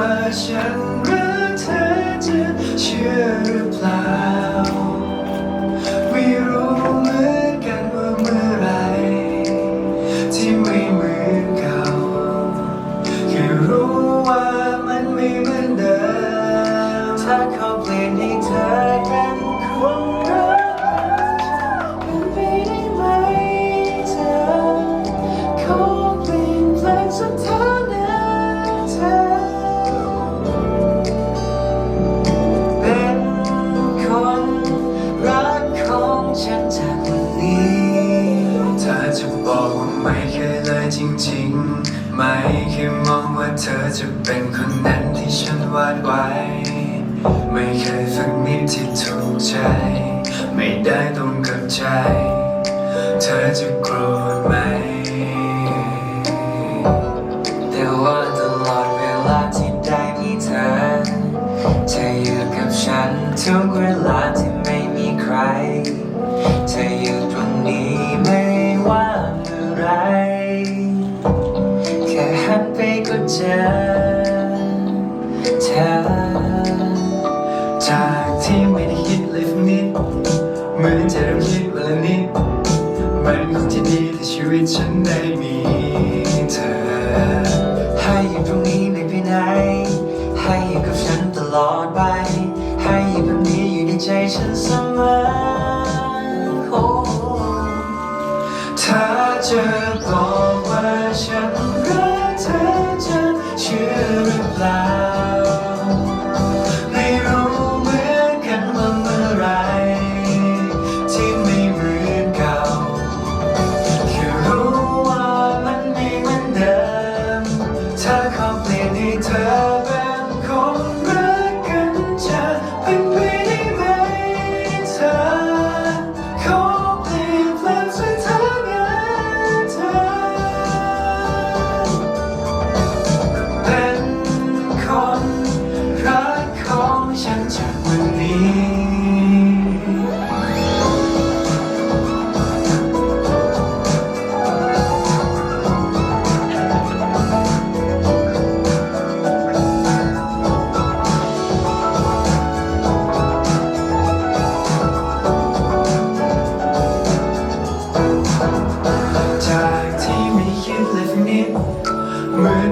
ว่าฉันรักเธอจะเชื่อหรือเปล่า นี้เธอจะบอกว่าไม่เคยเลยจริงๆ ไม่เคยมองว่าเธอจะเป็นคนนั้นที่ฉันวาดไว้ ไม่เคยสักนิดที่ถูกใจ ไม่ได้ตรงกับใจ เธอจะโกรธไหม เธอจากที่ไม่ได้คิดเลยสักนิดเหมือนจะเริ่มคิดวันละนิดมันคงจะดีถ้าชีวิตฉันได้มีเธอ ให้อยู่ตรงนี้ไม่ไปไหน ให้อยู่กับฉันตลอดไป ให้อยู่แบบนี้อยู่ในใจฉันเสมอ ปล่า ไม่รู้เหมือนกันว่าเมื่อไร ที่ไม่เหมือนเก่าแค่รู้ว่ามันไม่เหมือนเดิมเธอขอเปลี่ยนให้เธอ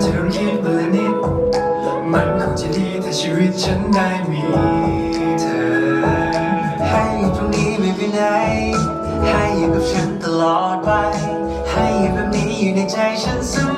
จะต้องคิดมาละนิด มันคงจะดีถ้าชีวิตฉันได้มีเธอ ให้อยู่ตรงนี้ไม่ไปไหน ให้อยู่กับฉันตลอดไป ให้อยู่แบบนี้อยู่ในใจฉันเสมอโอ้